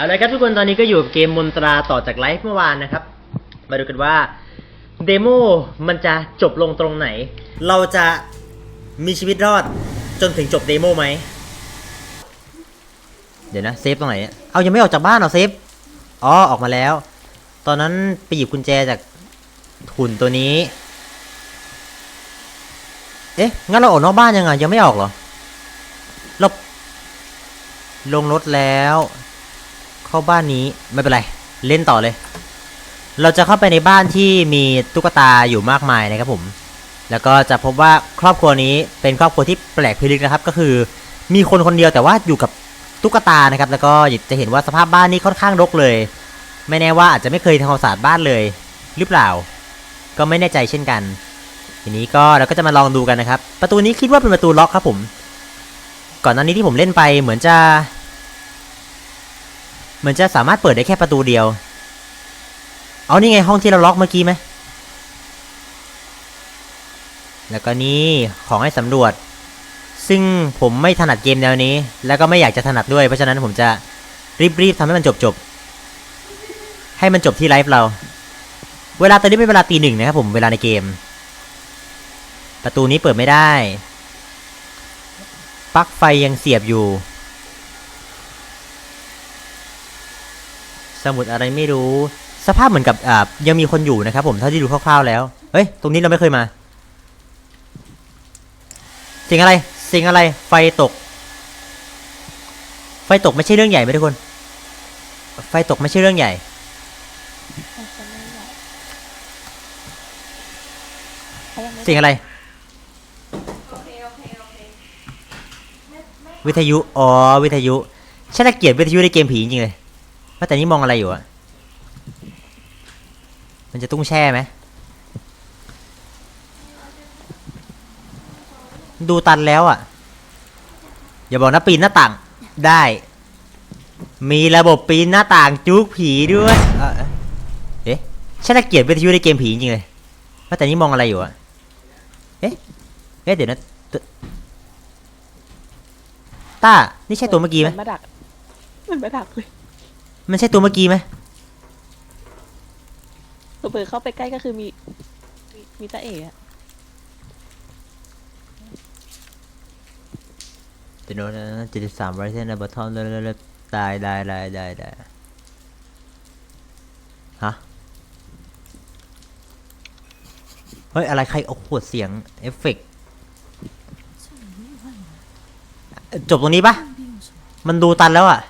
เอาละครับทุกคนตอนนี้ก็อยู่กับเกมมนตราต่อจากไลฟ์เมื่อวานนะครับ มาดูกันว่าเดโมมันจะจบลงตรงไหน เราจะมีชีวิตรอดจนถึงจบเดโมไหม เดี๋ยวนะเซฟตรงไหนอะเอายังไม่ออกจากบ้านเหรอเซฟ อ๋อออกมาแล้ว ตอนนั้นไปหยิบกุญแจจากหุ่นตัวนี้ เอ๊ะ งั้นเราออกนอกบ้านยังไงยังไม่ออกเหรอ เราลงรถแล้ว เข้าบ้านนี้ไม่เป็นไร เล่นต่อเลย เราจะเข้าไปในบ้านที่มีตุ๊กตาอยู่มากมายนะครับผม แล้วก็จะพบว่าครอบครัวนี้เป็นครอบครัวที่แปลกพิลึกนะครับ ก็คือมีคนคนเดียวแต่ว่าอยู่กับตุ๊กตานะครับ แล้วก็จะเห็นว่าสภาพบ้านนี้ค่อนข้างรกเลย ไม่แน่ว่าอาจจะไม่เคยทำความสะอาดบ้านเลย หรือเปล่า ก็ไม่แน่ใจเช่นกัน ทีนี้ก็เราก็จะมาลองดูกันนะครับ ประตูนี้คิดว่าเป็นประตูล็อกครับผม ก่อนหน้านี้ที่ผมเล่นไปเหมือนจะ เหมือนจะสามารถเปิดได้แค่ประตูเดียว เอานี่ไงห้องที่เราล็อกเมื่อกี้ไหม แล้วก็นี่ของให้สำรวจ ซึ่งผมไม่ถนัดเกมแนวนี้ แล้วก็ไม่อยากจะถนัดด้วย เพราะฉะนั้นผมจะรีบๆทำให้มันจบๆ ให้มันจบที่ไลฟ์เรา เวลาตอนนี้เป็นเวลาตีหนึ่งนะครับผมเวลาในเกม ประตูนี้เปิดไม่ได้ปลั๊กไฟยังเสียบอยู่ สมุดอะไรไม่รู้ สภาพเหมือนกับอ่ายังมีคนอยู่นะครับผมเท่าที่ดูคร่าวๆแล้ว เฮ้ย ตรงนี้เราไม่เคยมาเสียงอะไรเสียงอะไรไฟตก ไฟตกไม่ใช่เรื่องใหญ่ไหมทุกคน ไฟตกไม่ใช่เรื่องใหญ่อาจจะไม่ใหญ่เขายังไม่เสียงอะไร วิทยุ อ๋อ วิทยุฉันน่าเกลียดวิทยุในเกมผีจริงๆเลย ว่าแต่นี่มองอะไรอยู่อะมันจะตุ้งแช่ไหม ดูตันแล้วอะอย่าบอกนะปีนหน้าต่าง ได้ มีระบบปีนหน้าต่างจุกผีด้วย เอ่อเอ๊ะฉันน่าเกลียดวิทยุในเกมผีจริงๆเลยว่าแต่นี่มองอะไรอยู่อะเอ๊ะ เอ๊ะเดี๋ยวนะตต้า นี่ใช่ตัวเมื่อกี้ไหม มันมาดัก มันมาดักเลย มันใช่ตัวเมื่อกี้ไหมเปิดเข้าไปใกล้ก็คือมี มีมีตาเอ๋อะเดี๋ยวนะเจ็ดสิบสามไรเซนบัตทอนเลยเลยได้ได้ได้ได้ได้ฮะ เฮ้ย อะไรใครเอาขวดเสียง เอฟเฟกต์เอ่อจบตรงนี้ปะมันดูตันแล้วอะ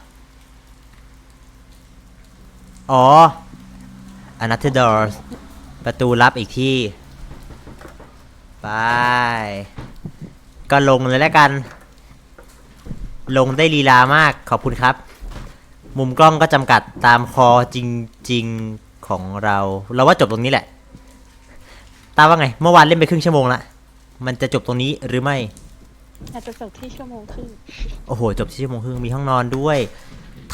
อ๋อ another doors ประตูลับอีกที่ ไป ก็ลงเลยแล้วกัน ลงได้ลีลามากขอบคุณครับ มุมกล้องก็จำกัดตามคอจริง ๆ ของเรา เราว่าจบตรงนี้แหละ ตาว่าไง เมื่อวานเล่นไปครึ่งชั่วโมงละ มันจะจบตรงนี้หรือไม่ อาจจะจบที่ชั่วโมงครึ่ง โอ้โห จบที่ชั่วโมงครึ่งมีห้องนอนด้วย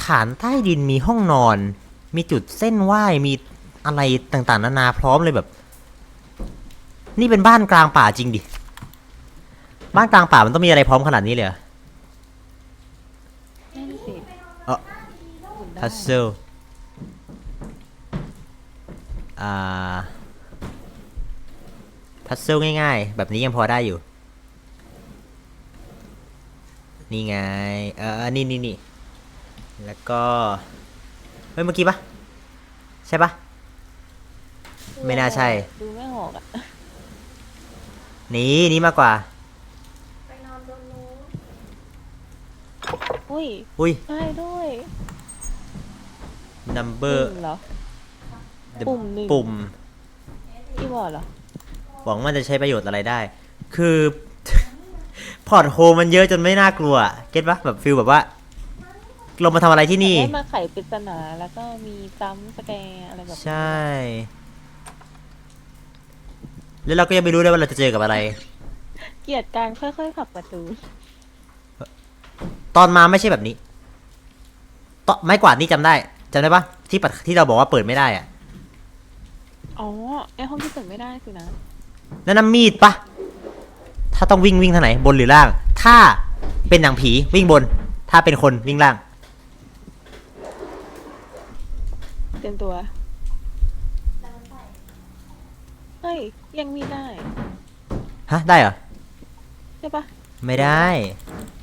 ฐานใต้ดินมีห้องนอน มีจุดเส้นไหว้มีอะไรต่างๆ นานาพร้อมเลยแบบ นี่เป็นบ้านกลางป่าจริงดิ บ้านกลางป่ามันต้องมีอะไรพร้อมขนาดนี้เลยเหรอนั่นสิเอ่อหมุนได้พัซเซิลอ่าพัซเซิลง่ายๆ แบบนี้ยังพอได้อยู่ นี่ไง เออนี่นี่นี่แล้วก็ เฮ้ยเมื่อกี้ปะใช่ปะไม่น่าใช่ ดูไม่ออกอะนี่นี่มากกว่าอุ้ยอุ้ย ได้ด้วย number ปุ่มเหรอ the ปุ่มหนึ่ง ปุ่มคีย์บอร์ดเหรอ หวังว่าจะใช้ประโยชน์อะไรได้ คือ พอร์ตโฮมันเยอะจนไม่น่ากลัว เก็ตปะแบบฟิลแบบว่า ลงมาทำอะไรที่นี่ ได้มาไขปริศนาแล้วก็มีจัมป์สแกร์อะไรแบบนี้ใช่ แล้วเราก็ยังไม่รู้เลยว่าเราจะเจอกับอะไร เกลียดการค่อยๆผลักประตูตอนมาไม่ใช่แบบนี้ตอนไม้กวาดนี่จำได้จำได้ปะที่ปัดที่เราบอกว่าเปิดไม่ได้อะอ๋อไอห้องที่เปิดไม่ได้สินะนั่นน้ำมีดปะถ้าต้องวิ่งวิ่งทางไหน บนหรือล่าง ถ้าเป็นหนังผีวิ่งบน ถ้าเป็นคนวิ่งล่าง เต็มตัวเฮ้ย ยังมีได้ ฮะ ได้เหรอ ใช่ปะไม่ได้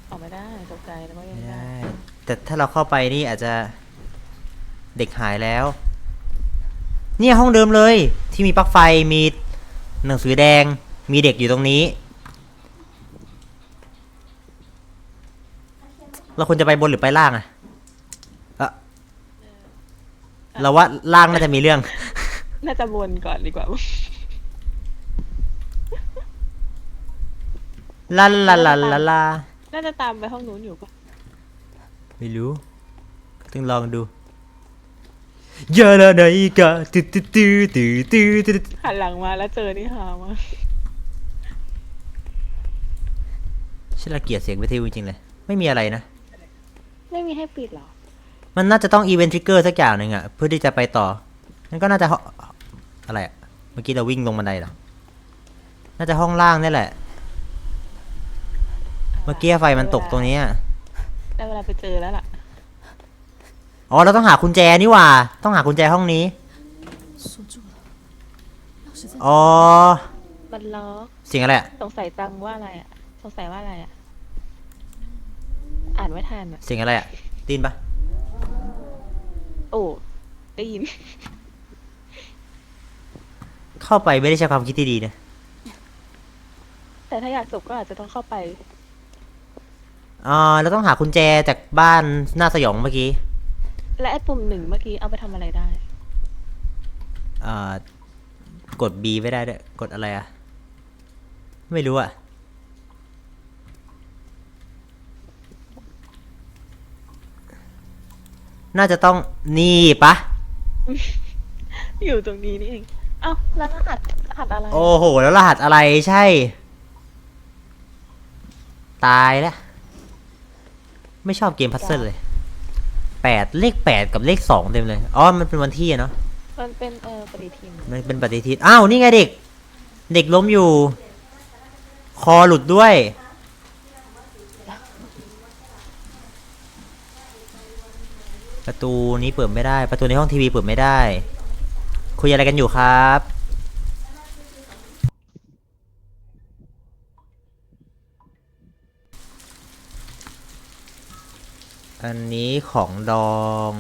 ออกไม่ได้ตกใจแล้วก็ยังไม่ไม่ได้ ได้ แต่ถ้าเราเข้าไปนี่อาจจะเด็กหายแล้ว เนี่ยห้องเดิมเลยที่มีปลั๊กไฟมีหนังสือแดงมีเด็กอยู่ตรงนี้ เราควรจะไปบนหรือไปล่างอะเอะ เราว่าล่างน่าจะมีเรื่อง น่าจะวนก่อนดีกว่า ลาลาลาลาลาน่าจะตามไปห้องนู้นอยู่ปะไม่รู้ต้องลองดูยาลาไนกาตืดตืดตืดตืดตืดตืดหันหลังมาแล้วเจอนี่ฮามากฉันละเกียดเสียงวิทยุจริงๆเลย ไม่มีอะไรนะ ไม่มีให้ปิดเหรอ มันน่าจะต้องอีเวนต์ทริกเกอร์สักอย่างหนึ่งอะเพื่อที่จะไปต่อนั่นก็น่าจะอะไรอะเมื่อกี้เราวิ่งลงบันไดเหรอ น่าจะห้องล่างนี่แหละ เมื่อกี้ไฟมันตกตรงนี้อะได้เวลาไปเจอแล้วล่ะ อ๋อเราต้องหากุญแจนี่ว่า ต้องหากุญแจห้องนี้ อ๋อเสียงอะไรสงสัยจังว่าอะไรอะสงสัยว่าอะไรอะอ่านไม่ทันอะเสียงอะไรอะตีนปะ โอ้ได้ยิน เข้าไปไม่ได้ใช้ความคิดที่ดีนะ แต่ถ้าอยากจบก็อาจจะต้องเข้าไป อ่าเราต้องหากุญแจจากบ้านหน้าสยองเมื่อกี้ และไอ้ปุ่มหนึ่งเมื่อกี้เอาไปทำอะไรได้ อ่ากด B ไม่ได้ด้วยกดอะไรอะไม่รู้อะ น่าจะต้องนี่ปะอยู่ตรงนี้นี่เองเอ้าแล้วรหัสรหัสอะไรโอ้โห แล้วรหัสอะไรใช่ ตายแล้วไม่ชอบเกมพัซเซิลเลยแปดเลขแปดกับเลขสองเต็มเลยอ๋อมันเป็นวันที่อะเนาะมันเป็นเออปฏิทินมันเป็นปฏิทินอ้าวนี่ไงเด็ก เด็กล้มอยู่ คอหลุดด้วย ประตูนี้เปิดไม่ได้ ประตูในห้องทีวีเปิดไม่ได้ คุยอะไรกันอยู่ครับ อันนี้ของดอง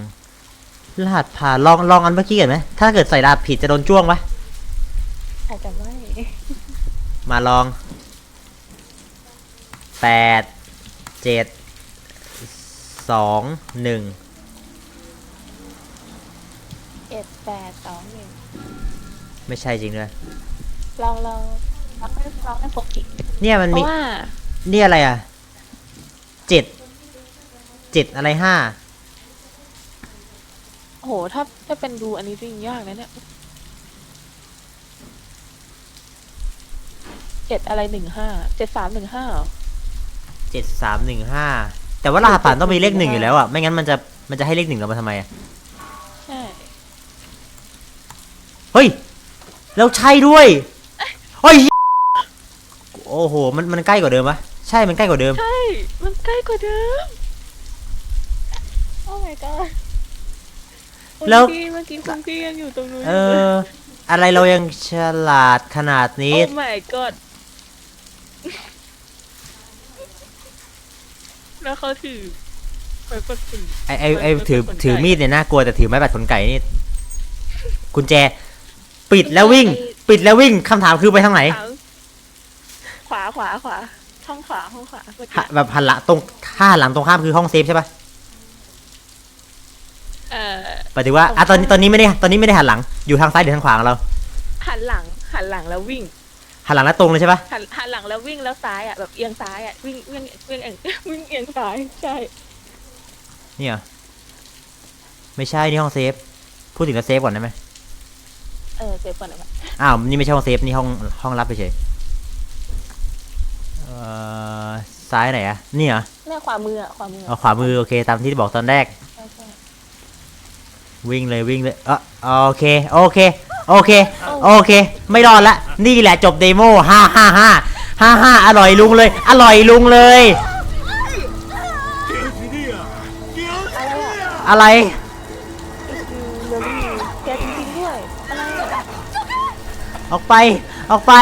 รหัสผ่านลองลองอันเมื่อกี้กันไหมถ้าเกิดใส่รหัสผิดจะโดนจ้วงปะอาจจะไม่มาลองแปดเจ็ดสองหนึ่ง แปดสองหนึ่งไม่ใช่จริงด้วยลองลองลองไม่ลองไม่พกอีกเนี่ยมันเพมีราะว่านี่อะไรอะเจ็ดเจ็ดอะไรห้าโหถ้าถ้าเป็นดูอันนี้จริงยากนะเนี่ยเจ็ดอะไรหนึ่งห้าเจ็ดสามหนึ่งห้าเจ็ดสามหนึ่งห้าแต่ว่ารหัสผ่านต้องมีเลขหนึ่งอยู่แล้วอะไม่งั้นมันจะมันจะให้เลขหนึ่งเรามาทำไมอะ ใช่ เฮ้ย แล้วใช่ด้วยเฮ้ย โอ้โห มันมันใกล้กว่าเดิมปะใช่ มันใกล้กว่าเดิม ใช่ มันใกล้กว่าเดิม โอ้ my god แล้วคุณพี่เมื่อกี้คุณพี่ยังอยู่ตรงนู้นเออ อะไรเรายังฉลาดขนาดนี้โอ้ my god แล้วเขาถือไม้ปัดฝุ่นไอไอไอถือถือมีดเนี่ยน่ากลัวแต่ถือไม้บัดขนไก่นี่กุญแจ ปิดแล้ววิ่ง ปิดแล้ววิ่งคำถามคือไปทางไหน ขวาขวาขวาห้องขวาห้องขวาเมื่อกี้ฮะแบบหันหลังตรงข้างหลังตรงข้ามคือห้องเซฟใช่ปะเอ่อหมายถึงว่าอะตอนนี้ตอนนี้ไม่ได้ตอนนี้ไม่ได้หันหลังอยู่ทางซ้ายหรือทางขวาของเรา หันหลังหันหลังแล้ววิ่งหันหลังแล้วตรงเลยใช่ปะหันหันหลังแล้ววิ่งแล้วซ้ายอะแบบเอียงซ้ายอะวิ่งวิ่งวิ่งเอียงวิ่งเอียงซ้ายใช่เนี่ยเหรอไม่ใช่นี่ห้องเซฟพูดถึงแล้วเซฟก่อนได้ไหมเออเซฟก่อนนะอ้าวนี่ไม่ใช่ห้องเซฟนี่ห้องห้องรับไปเฉยเอ่อซ้ายไหนอะนี่เหรอแม่ขวามืออะขวามือเอาขวามือโอเคตามที่บอกตอนแรก ใช่ใช่วิ่งเลยวิ่งเลยเออโอเคโอเคโอเคโอเค ไม่รอดละ นี่แหละจบเดโมฮ่าฮ่าฮ่าฮ่าฮ่าอร่อยลุงเลย อร่อยลุงเลย อะไร ออกไป ออกไป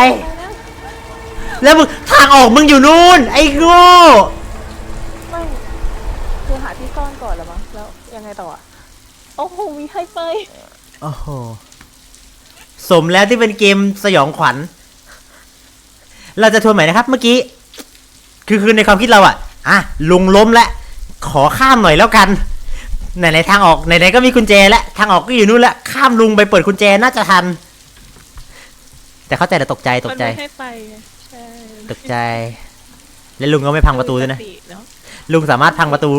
แล้วมึงทางออกมึงอยู่นู่น ไอ้โง่ไม่คือหาที่ซ่อนก่อนแล้วมั้งแล้วยังไงต่ออะโอ้โหมีให้ไปโอ้โห สมแล้วที่เป็นเกมสยองขวัญ เราจะทวนใหม่นะครับ เมื่อกี้ คือคือในความคิดเราอะอะลุงล้มแล้วขอข้ามหน่อยแล้วกันไหนๆทางออกไหนๆก็มีกุญแจแล้วทางออกก็อยู่นู่นแล้วข้ามลุงไปเปิดกุญแจน่าจะทัน แต่เข้าใจแต่ตกใจตกใจ มันไม่ให้ไปไงใช่ตกใจ แล้วลุงก็ไม่พังประตูด้วยนะสติเนาะลุงสามารถพังประตู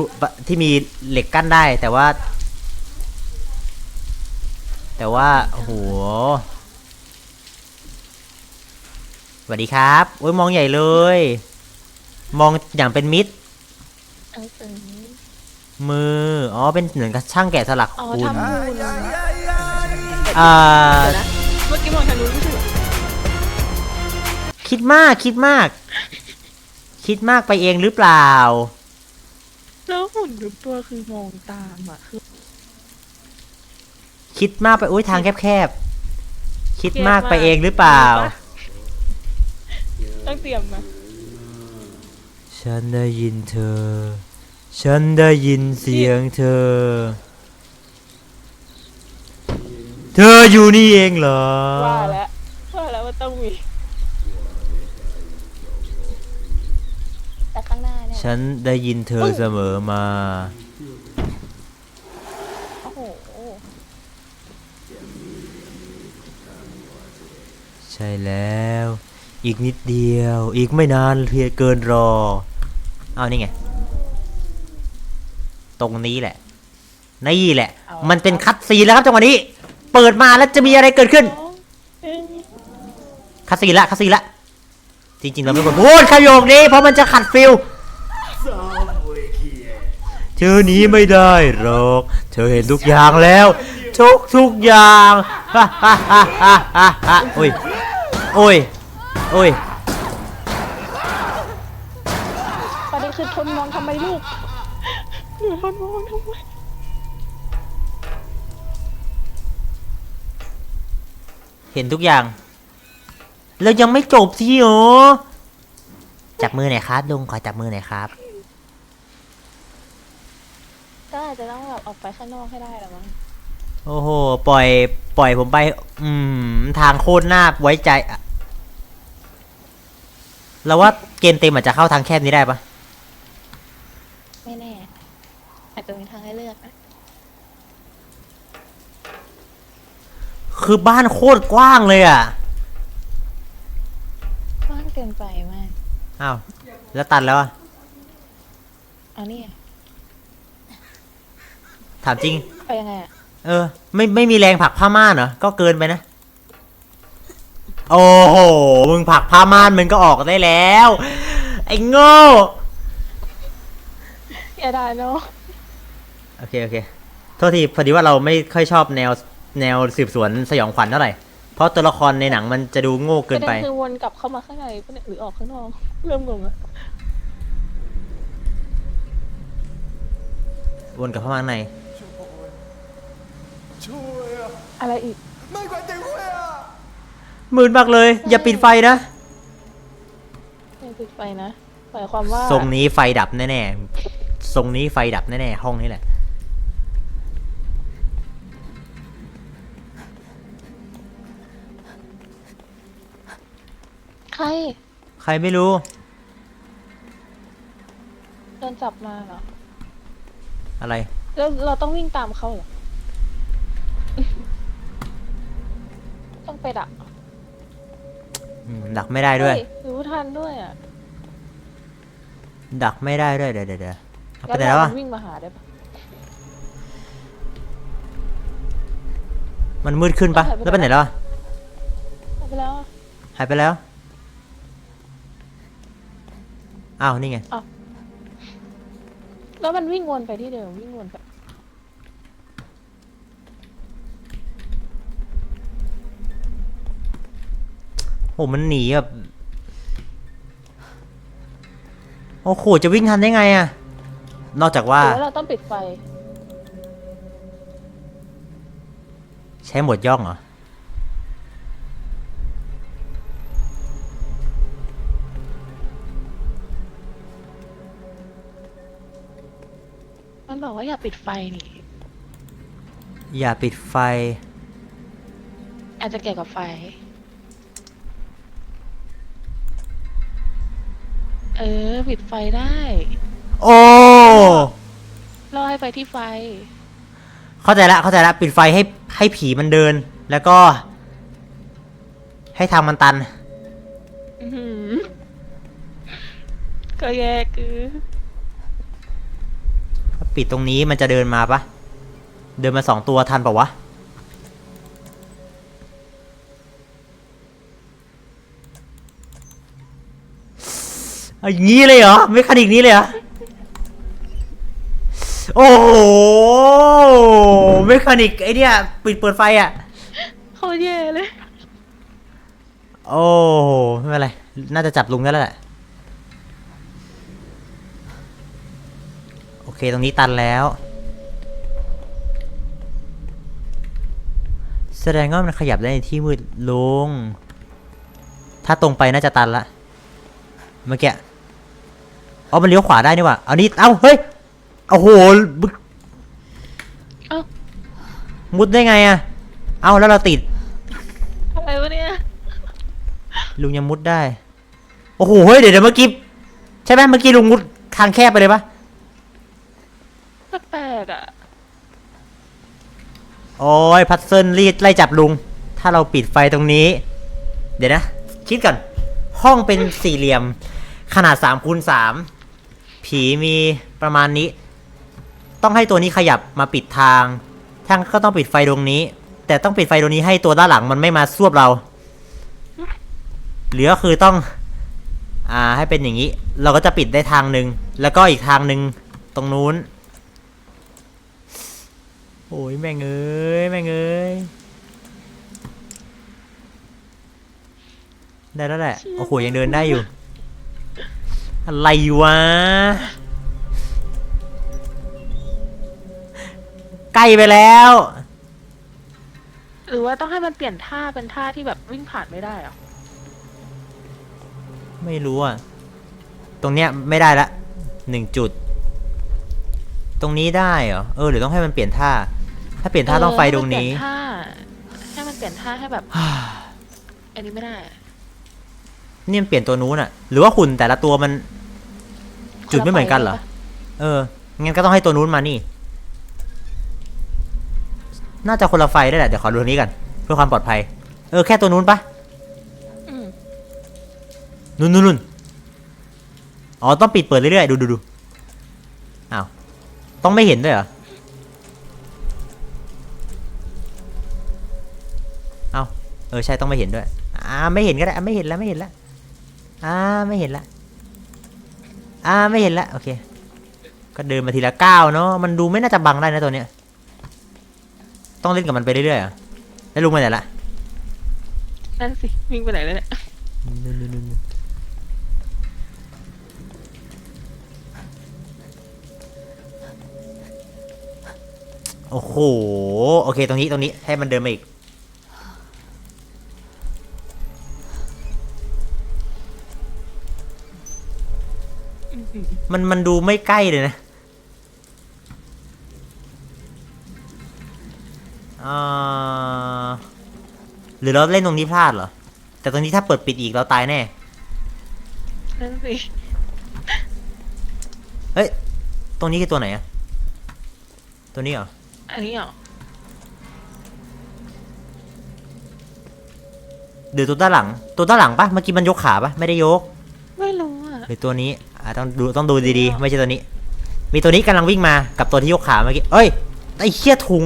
ที่มีเหล็กกั้นได้ แต่ว่า แต่ว่าโอ้โหสวัสดีครับโอ้ยมองใหญ่เลย มองอย่างเป็นมิตร เออเออมือ อ๋อ เป็นเหมือนกับช่างแกะสลักอ๋อคุณทำมูลนะอ่าเดี๋ยวนะเมื่อกี้มองทางนู้นไม่ใช่เหรอ คิดมากคิดมาก คิดมากไปเองหรือเปล่า แล้วหุ่นทุกตัวคือมองตามอะคือคิดมากไปอุ้ยทางแคบๆคิดมากไปเองหรือเปล่า ต้องเตรียมมาฉันได้ยินเธอ ฉันได้ยินเสียงเธอ เธออยู่นี่เองเหรอ ว่าแล้วว่าแล้วว่าต้องมี แต่ข้างหน้าเนี่ย ฉันได้ยินเธอเสมอมา โอ้โหใช่แล้ว อีกนิดเดียว อีกไม่นานเพียงเกินรอ เอานี่ไง ตรงนี้แหละ นี่แหละ มันเป็นคัดซีนแล้วครับจังหวะนี้ เปิดมาแล้วจะมีอะไรเกิดขึ้นสองหนึ่งคัดซีนละคัดซีนละจริงๆเราไม่ควรพูดขยโยกนี้เพราะมันจะขัดฟิลเธอหนีไม่ได้หรอก เธอเห็นทุกอย่างแล้ว ทุกทุกอย่างฮ่าฮ่าฮ่าฮ่าฮ่าฮ่าโอ้ย โอ้ย โอ้ยประเด็นคือทนมองทำไมลูกหนูทนมองทำไมเห็นทุกอย่าง แล้วยังไม่จบสิโอจับมือหน่อยครับลุงขอจับมือหน่อยครับ ก็อาจจะต้องแบบออกไปข้างนอกให้ได้หรอมั้งโอ้โห ปล่อย ปล่อยผมไป อืม ทางโคตรน่าไว้ใจอะเราว่าเกมเต็มอาจจะเข้าทางแคบนี้ได้ปะไม่แน่ อาจจะมีทางให้เลือกนะ คือบ้านโคตรกว้างเลยอะ กว้างเกินไปมาก อ้าว แล้วตันแล้วอะเอานี่ไง ถามจริง ไปยังไงอะเออ ไม่ไม่มีแรงผลักผ้าม่านเหรอ ก็เกินไปนะ โอ้โห มึงผลักผ้าม่านมึงก็ออกได้แล้ว ไอ้โง่ อย่าได้เนาะโอเค โอเค โทษทีพอดีว่าเราไม่ค่อยชอบแนวแนวสืบสวนสยองขวัญเท่าไหร่ เพราะตัวละครในหนังมันจะดูโง่เกินไปประด็คือวนกลับเข้ามาข้างในปะเนี่ยหรือออกข้างนอก เริ่มงงอะวนกลับเข้ามาข้างใน อะไรอีก มืดมากเลย อย่าปิดไฟนะไม่ปิดไฟนะหมายความว่าทรงนี้ไฟดับแน่ๆทรงนี้ไฟดับแน่ๆห้องนี้แหละ ใครใครไม่รู้ โดนจับมาเหรออะไร แล้วเราต้องวิ่งตามเขาเหรอ ไปดักอืมดักไม่ได้ด้วย เฮ้รู้ทันด้วยอะดักไม่ได้ด้วยเดี๋ยวเดี๋ยวเดี๋ยวเอาไปแล้วไหนแล้ววะวิ่งมาหาได้ปะมันมืดขึ้นปะแล้วไปไหนแล้ววะเอาไปแล้วอะ หายไปแล้วอ้าวนี่ไง แล้วมันวิ่งวนไปที่เดิมวิ่งวนไป โอ้มันหนีแบบโอ้โหจะวิ่งทันได้ไงอะนอกจากว่าเราต้องปิดไฟ ใช้หมดย่องเหรอ มันบอกว่าอย่าปิดไฟนี่ อย่าปิดไฟ อาจจะเกี่ยวกับไฟ เออ ปิดไฟได้ โอ้ล่อให้ไปที่ไฟ เข้าใจละเข้าใจละปิดไฟให้ให้ผีมันเดิน แล้วก็ ให้ทางมันตัน อื้อหือก็แยกคือถ้าปิดตรงนี้มันจะเดินมาปะเดินมาสองตัวทันปะวะ เอาอย่างนี้เลยเหรอไม่คานิกนี้เลยเหรอโอ้โหไม่คานิกไอเนี่ย ปิดเปิดไฟอะ เขาแย่เลย โอ้โหไม่เป็นไร น่าจะจับลุงได้แล้วแหละ โอเค ตรงนี้ตันแล้ว แสดงว่ามันขยับได้ในที่มืดลุง ถ้าตรงไปน่าจะตันละ เมื่อกี้ อ๋อมันเลี้ยวขวาได้นี่หว่าเอานี่เอ้าเฮ้ยโอ้โหบึกเอ้า มุดได้ไงอะเอ้าแล้วเราติด อะไรวะเนี่ย ลุงยังมุดได้ โอ้โหเฮ้ยเดี๋ยวเดี๋ยวเมื่อกี้ใช่ไหมเมื่อกี้ลุงมุดทางแคบไปเลยปะแปลกๆอะ โอ้ยพัดเซิลรีดไล่จับลุง ถ้าเราปิดไฟตรงนี้ เดี๋ยวนะ คิดก่อน ห้องเป็นสี่เหลี่ยม ขนาดสามคูณสาม ผีมีประมาณนี้ ต้องให้ตัวนี้ขยับมาปิดทางทางก็ต้องปิดไฟตรงนี้ แต่ต้องปิดไฟตรงนี้ให้ตัวด้านหลังมันไม่มาซวบเรา เหลือคือต้อง อ่าให้เป็นอย่างนี้ เราก็จะปิดได้ทางหนึ่งแล้วก็อีกทางหนึ่งตรงนู้น โอ้ยแม่งเอ้ยแม่งเอ้ยได้แล้วแหละ โอ้โหยังเดินได้อยู่ อะไรวะ ใกล้ไปแล้ว หรือว่าต้องให้มันเปลี่ยนท่าเป็นท่าที่แบบวิ่งผ่านไม่ได้เหรอไม่รู้อะ ตรงเนี้ยไม่ได้ละหนึ่งจุด ตรงนี้ได้เหรอ เออหรือต้องให้มันเปลี่ยนท่า ถ้าเปลี่ยนท่าต้องไฟตรงนี้ เออให้มันเปลี่ยนท่าให้มันเปลี่ยนท่าให้แบบ อันนี้ไม่ได้อะ นี่มันเปลี่ยนตัวนู้นอะหรือว่าหุ่นแต่ละตัวมัน จุดไม่เหมือนกันเหรอ เออ งั้นก็ต้องให้ตัวนู้นมานี่ น่าจะคนละไฟได้แหละ เดี๋ยวขอดูตรงนี้กัน เพื่อความปลอดภัย เออ แค่ตัวนู้นปะอืมนู่นนู่นนู่นอ๋อ ต้องปิดเปิดเรื่อยๆ ดูดูดูอ้าว ต้องไม่เห็นด้วยเหรอ เอาเออ ใช่ ต้องไม่เห็นด้วย อ่า ไม่เห็นก็ได้อะไม่เห็นแล้ว ไม่เห็นแล้ว อ่าไม่เห็นละอ่าไม่เห็นละโอเค ก็เดินมาทีละก้าวเนาะมันดูไม่น่าจะบังได้นะตัวเนี้ยต้องเล่นกับมันไปเรื่อยๆอะแล้วลุงไปไหนละนั่นสิวิ่งไปไหนแล้วเนี่ยนู่นนู่นนู่นนู่นโอ้โห โอเค ตรงนี้ ตรงนี้ ให้มันเดินมาอีก มันมันดูไม่ใกล้เลยนะอ่าหรือเราเล่นตรงนี้พลาดเหรอ แต่ตรงนี้ถ้าเปิดปิดอีกเราตายแน่นั่นสิเฮ้ย ตรงนี้คือตัวไหนอะตัวนี้เหรอ อันนี้เหรอหรือตัวด้านหลัง ตัวด้านหลังปะเมื่อกี้มันยกขาปะไม่ได้ยก ไม่รู้อะหรือตัวนี้ อ่าต้องดูต้องดูดีๆ ไม่ใช่ตัวนี้ มีตัวนี้กำลังวิ่งมากับตัวที่ยกขาเมื่อกี้เอ้ยไอ้เชี่ยถุง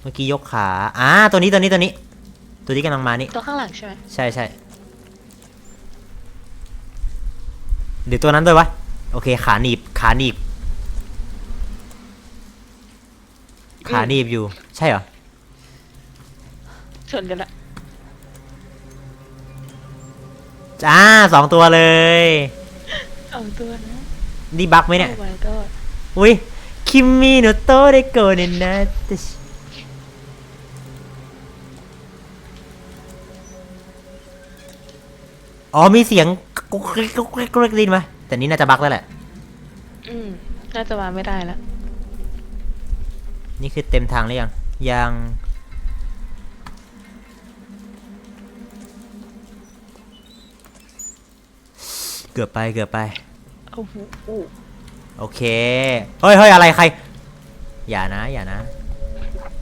เมื่อกี้ยกขาอ่าตัวนี้ตัวนี้ตัวนี้ ตัวนี้กำลังมานี่ตัวข้างหลังใช่ไหมใช่ใช่หรือตัวนั้นด้วยวะโอเคขาหนีบขาหนีบ ขาหนีบอยู่ ใช่เหรอ ชนกันละ จ้าสองตัวเลยเอาตัวนะนี่บักไหมเนี่ย โอ้ my god อุ้ยคิมมี่โนโตะได้โกเนนะอ๋อมีเสียงกุ๊กกริ๊กกุ๊กกริ๊กกุ๊กกริ๊กไดยินไหมแต่นี้น่าจะบั๊กแล้วแหละ อืมน่าจะมาไม่ได้แล้วนี่คือเต็มทางหรือยังยัง กือบไปเกือบไป โอ้โหอู้โอเค เฮ้ยเฮ้ยอะไรใคร อย่านะ อย่านะ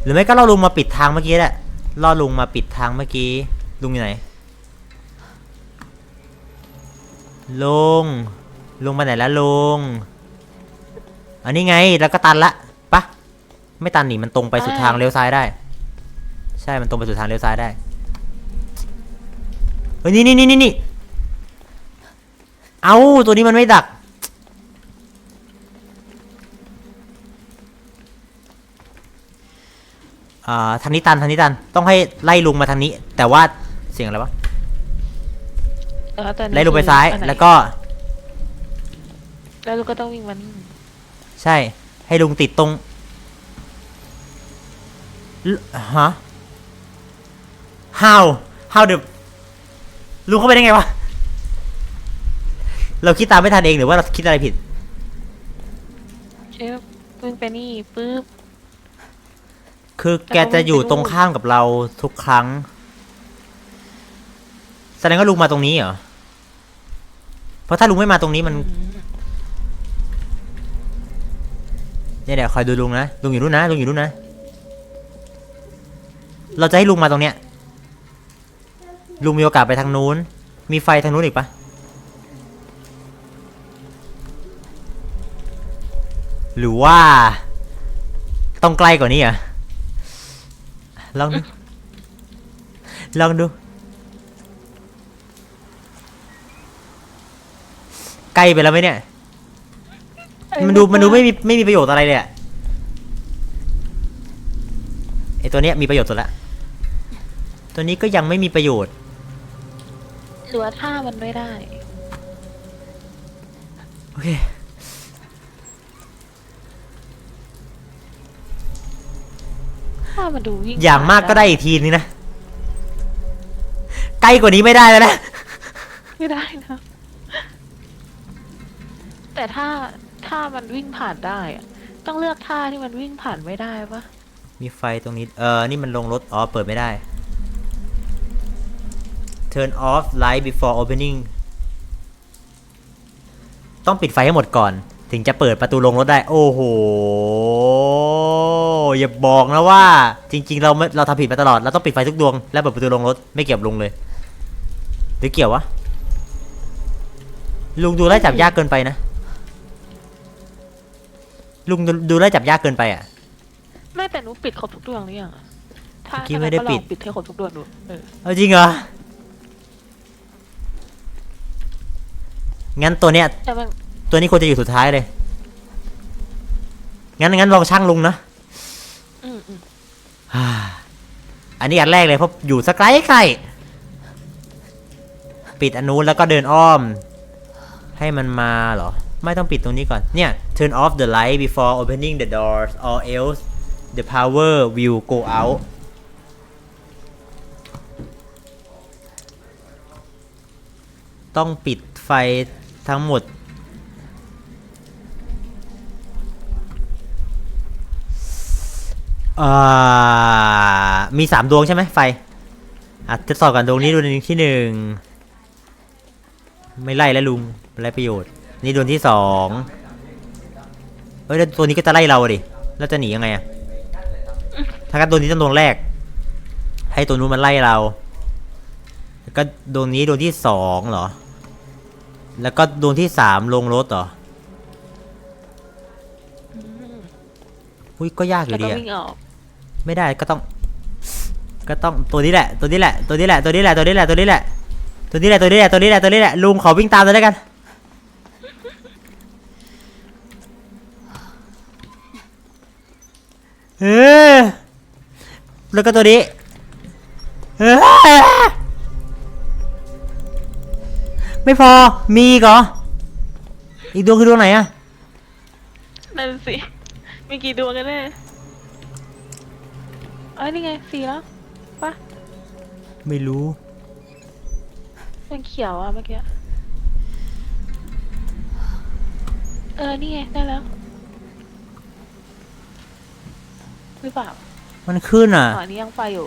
หรือไม่ก็ล่อลุงมาปิดทางเมื่อกี้แหละ ล่อลุงมาปิดทางเมื่อกี้ ลุงอยู่ไหน ลุง ลุงไปไหนแล้วลุง อันนี้ไง แล้วก็ตันละปะ ไม่ตันหนีมันตรงไปสุดทางเลี้ยวซ้ายได้ ใช่ มันตรงไปสุดทางเลี้ยวซ้ายได้ เฮ้ยนี่นี่นี่นี่นี่ เอาตัวนี้มันไม่ดัก อ่าทางนี้ตันทางนี้ตัน ต้องให้ไล่ลุงมาทางนี้ แต่ว่าเสียงอะไรวะเออแต่นี่ไล่ลุงไปซ้าย อันหนแล้วก็ แล้วลุงก็ต้องวิ่งมันใช่ ให้ลุงติดตรงลฮะ how how the ลุงเข้าไปได้ไงวะ เราคิดตามไม่ทันเองหรือว่าเราคิดอะไรผิดเอ๊ะวิ่งไปนี่ปุ๊บ คือแกจะอยู่ตรงข้ามกับเราทุกครั้ง แสดงว่าลุงมาตรงนี้เหรอ เพราะถ้าลุงไม่มาตรงนี้มัน เนี่ยเดี๋ยวคอยดูลุงนะ ลุงอยู่นู่นนะ ลุงอยู่นู่นนะ เราจะให้ลุงมาตรงเนี้ย ลุงมีโอกาสไปทางนู้น มีไฟทางนู้นอีกปะ หรือว่า ต้องใกล้กว่านี้เหรอะลองดู ลองดู ใกล้ไปแล้วไหมเนี่ย มันดูมันดูไม่มีไม่มีประโยชน์อะไรเลยอะไอตัวเนี้ยมีประโยชน์สุดละตัวนี้ก็ยังไม่มีประโยชน์ หรือว่าท่ามันไม่ได้ โอเค ท่ามันดูวิ่งอย่างมากก็ได้อีกทีนึงนะ ใกล้กว่านี้ไม่ได้แล้วนะ ไม่ได้นะ แต่ถ้าถ้ามันวิ่งผ่านได้อะต้องเลือกท่าที่มันวิ่งผ่านไม่ได้ปะมีไฟตรงนี้ เออ นี่มันลงรถ อ๋อ เปิดไม่ได้ turn off light before opening ต้องปิดไฟให้หมดก่อน ถึงจะเปิดประตูลงรถได้ โอ้โห อย่าบอกนะว่า จริง ๆ เราไม่เราทำผิดมาตลอด เราต้องปิดไฟทุกดวง แล้วเปิดประตูลงรถ ไม่เกี่ยวกับลุงเลย หรือเกี่ยววะ ลุงดูไล่จับยากเกินไปนะ ลุงดูดูไล่จับยากเกินไปอะ ไม่แต่หนูปิดครบทุกดวงหรือยังอะถ้าเมื่อกี้ไม่ได้ถ้างั้นก็ลองปิด ปิดให้ครบทุกดวงดูเออเอาจริงเหรอ งั้นตัวเนี้ยแต่มัน ตัวนี้ควรจะอยู่สุดท้ายเลย งั้นงั้นลองช่างลุงนะอืมอืมฮ่าอันนี้อันแรกเลยเพราะอยู่สักไกลไกลปิดอันนู้นแล้วก็เดินอ้อม ให้มันมาเหรอ ไม่ต้องปิดตรงนี้ก่อน เนี่ย turn off the light before opening the doors or else the power will go out ต้องปิดไฟทั้งหมด อ่ามีสามดวงใช่ไหมไฟอะทดสอบกันดวงนี้ดวงที่หนึ่งไม่ไล่แล้วลุงไรประโยชน์ นี่ดวงที่สองเอ้ยแล้วตัวนี้ก็จะไล่เราอะดิแล้วจะหนียังไงอะถ้างั้นตัวนี้ต้องดวงแรก ให้ตัวนู้นมันไล่เรา แล้วก็ดวงนี้ดวงที่สองเหรอ แล้วก็ดวงที่สามลงรถเหรออุ้ยก็ยากอแล้วยู่ก็ดีอะวิ่งออก ไม่ได้ก็ต้อง ก็ต้องตัวนี้แหละ ตัวนี้แหละ ตัวนี้แหละ ตัวนี้แหละ ตัวนี้แหละ ตัวนี้แหละ ตัวนี้แหละ ตัวนี้แหละ ตัวนี้แหละ ตัวนี้แหละ ลุงขอวิ่งตามเลยแล้วกัน เออแล้วก็ตัวนี้ เออไม่พอ มีกเหรออีกดวงคือดวงไหนอะนั่นสิ มีกี่ดวงกันแน่ เอ้ยนี่ไงสีแล้วปะไม่รู้เป็นเขียวอะเมื่อกี้เออนี่ไงได้แล้วหรือเปล่ามันขึ้นอะอันนี้ยังไฟอยู่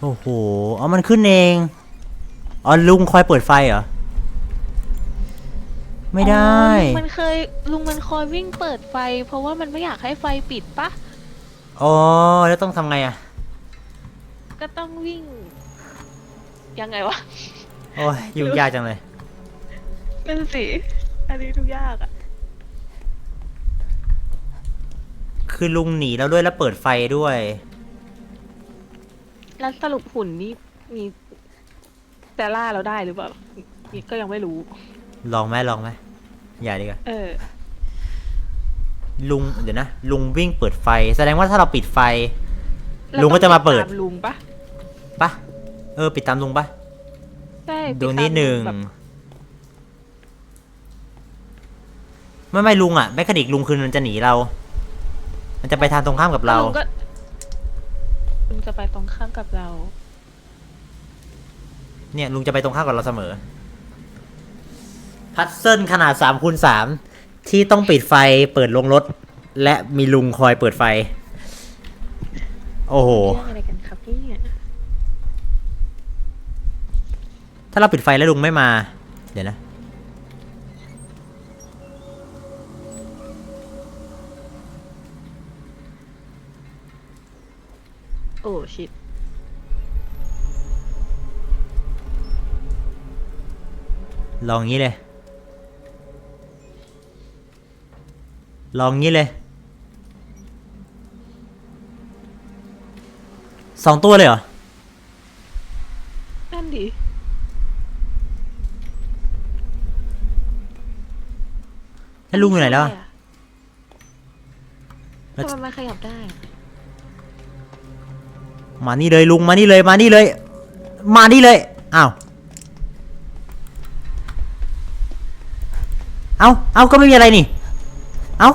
โอ้โห เอามันขึ้นเอง อ๋อลุงคอยเปิดไฟเหรอ ไม่ได้ อ๋อลุงมันเคยลุงมันคอยวิ่งเปิดไฟ เพราะว่ามันไม่อยากให้ไฟปิดปะอ๋อ แล้วต้องทำไงอะ ก็ต้องวิ่ง ยังไงวะ โอ้ยยุ่งยากจังเลย นั่นสิ อันนี้ทุกยากอะคือลุงหนีแล้วด้วยแล้วเปิดไฟด้วย แล้วสรุปหุ่นนี่มีแต่ล่าเราได้หรือเปล่านี่ก็ยังไม่รู้ ลองไหมลองไหมอย่าดีกว่าเออ ลุงเดี๋ยวนะลุงวิ่งเปิดไฟ แสดงว่าถ้าเราปิดไฟแล้วลุงก็จะมาเปิด ต้องติตลุงปะปะเออ ปิดตามลุงปะใช่ดูติตามนิดหนึ่งแบบไม่ไม่ลุงอะแมคคานิกลุงคือมันจะหนีเรา มันจะไปทางตรงข้ามกับเรา ลุงก็ลุงจะไปตรงข้ามกับเรา เนี่ยลุงจะไปตรงข้ามกับเราเสมอ พัซเซิลขนาดสามคูณสามที่ต้องปิดไฟเปิดลงรถ และมีลุงคอยเปิดไฟ โอ้โห เรื่องอะไรกันครับเนี่ยถ้าเราปิดไฟแล้วลุงไม่มา เดี๋ยวนะ โอ้ชิตลองงี้เลย ลองงี้เลยสองตัวเลยเหรอ นั่นดิ แล้วลุงอยู่ไหนแล้วอะทำไมมันขยับได้อะมานี่เลยลุงมานี่เลยมานี่เลย มานี่เลย อ้าว เอาเอาก็ไม่มีอะไรนี่ เอา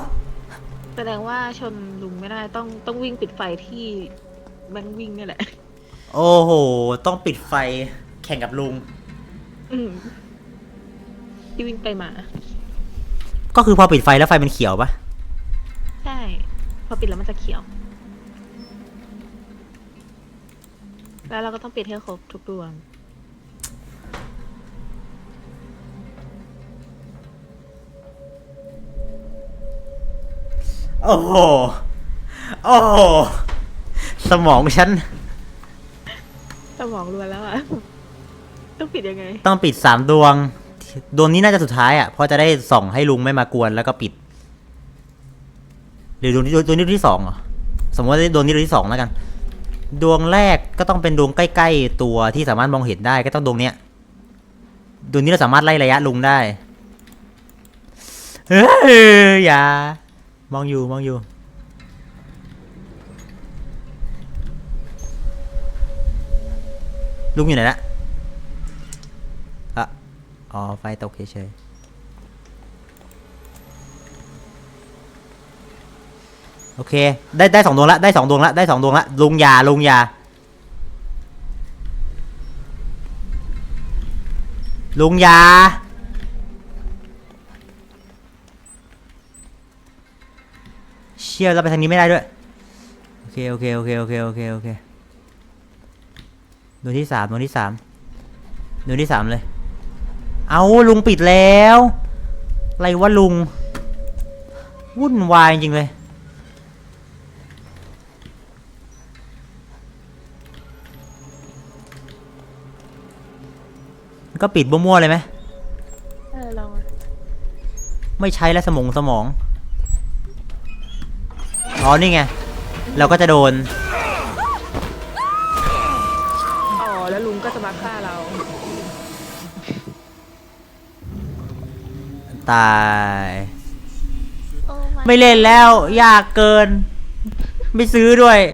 แสดงว่าชนลุงไม่ได้ต้องต้องวิ่งปิดไฟที่แบงค์วิ่งนี่แหละ โอ้โห ต้องปิดไฟแข่งกับลุง อืมที่วิ่งไปมา ก็คือพอปิดไฟแล้วไฟมันเขียวปะใช่ พอปิดแล้วมันจะเขียว แล้วเราก็ต้องปิดให้ครบทุกดวง อ้โห โอ้โห สมองฉัน สมองรวนแล้วอะต้องปิดยังไง ต้องปิดสามดวง ดวงนี้น่าจะสุดท้ายอะเพราะจะได้ส่องให้ลุงไม่มากวนแล้วก็ปิด หรือดวงนี้ดวงนี้ดวงที่สองเหรอ สมมติว่าดวงนี้ดวงที่สองแล้วกัน ดวงแรกก็ต้องเป็นดวงใกล้ๆตัวที่สามารถมองเห็นได้ก็ต้องดวงเนี้ย ดวงนี้เราสามารถไล่ระยะลุงได้ เฮ้ยอย่า มองอยู่มองอยู่ ลุงอยู่ไหนละอะอ๋อ ไฟตกเฉยๆโอเค ได้ได้สองดวงละได้สองดวงละได้สองดวงละลุงยาลุงยาลุงยา ชี่ยเราไปทางนี้ไม่ได้ด้วย โอเค โอเค โอเค โอเค โอเค โอเคดวงที่สามดวงที่สามดวงที่สามเลย เอาลุงปิดแล้วอะไรวะลุง วุ่นวายจริงๆเลย ก็ปิดมั่วๆเลยไหมเออลอง ไม่ใช้แล้วสมองสมอง อ๋อนี่ไง เราก็จะโดน อ๋อ แล้วลุงก็จะมาฆ่าเรา ตาย โอ้ my ไม่เล่นแล้ว ยากเกิน ไม่ซื้อด้วย